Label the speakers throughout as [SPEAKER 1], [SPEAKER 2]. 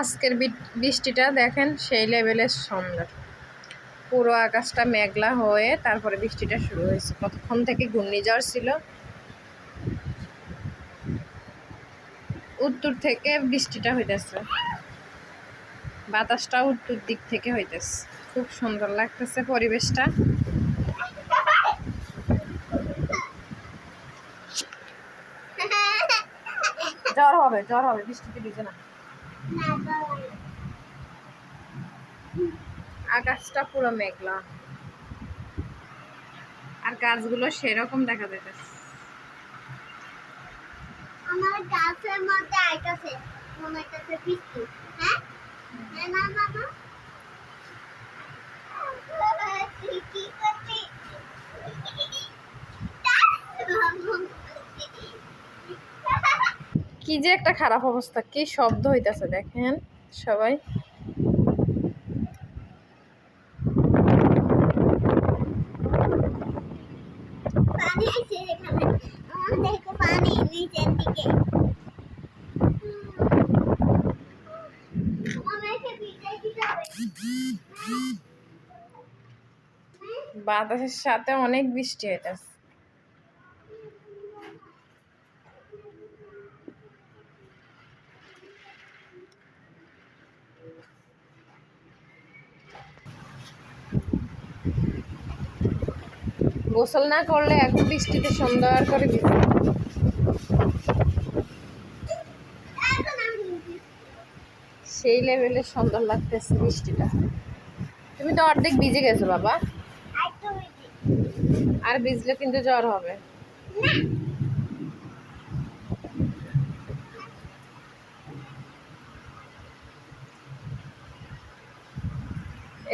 [SPEAKER 1] আজকের বৃষ্টিটা দেখেন, সেই লেভেলের সুন্দর পুরো আকাশটা মেঘলা হয়ে তারপরে বৃষ্টিটা শুরু হয়েছে। কতক্ষণ থেকে ঘূর্ণিঝড় ছিল? উত্তর থেকে বৃষ্টিটা হইতেছে। বাতাসটা উত্তর দিক থেকে হইতেছে। খুব সুন্দর লাগতেছে পরিবেশটা। জ্বর হবে জ্বর হবে, বৃষ্টিতে ভিজে না। আকাশটা পুরো মেঘলা। আর গাছগুলো সেরকম দেখা যাইতেছে।
[SPEAKER 2] আমার গাছের মধ্যে আইতাছে, মনে হইতাছে বৃষ্টি হ্যাঁ হ্যাঁ না না না তুই কি করছিস
[SPEAKER 1] কি যে একটা খারাপ অবস্থা কি শব্দ হইতেছে দেখেন সবাই। বাতাসের সাথে অনেক বৃষ্টি হইতাছে। গোসল না করলে এক বৃষ্টিতে সুন্দর করে ভিজে। সেই লেভেলে সুন্দর লাগতেছে বৃষ্টিটা তুমি তো অর্ধেক ভিজে গেছো বাবা। আর ভিজলে কিন্তু জ্বর হবে।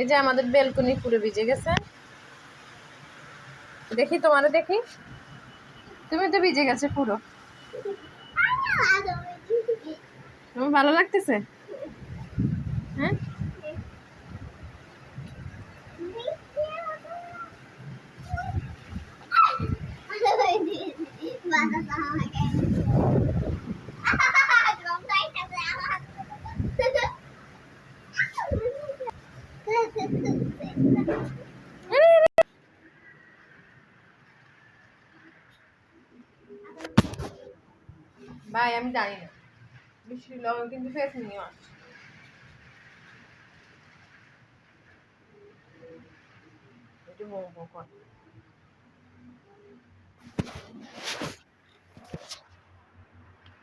[SPEAKER 1] এই যে আমাদের বেলকনি পুরো ভিজে গেছে। দেখি তোমারও দেখি। তুমি তো ভিজে গেছে পুরো। তোমার ভালো লাগতেছে? হ্যাঁ? ভাই আমি জানি না বৃষ্টির লগে কিন্তু ফেস নিয়ে আসছে একটু বউ বউ কর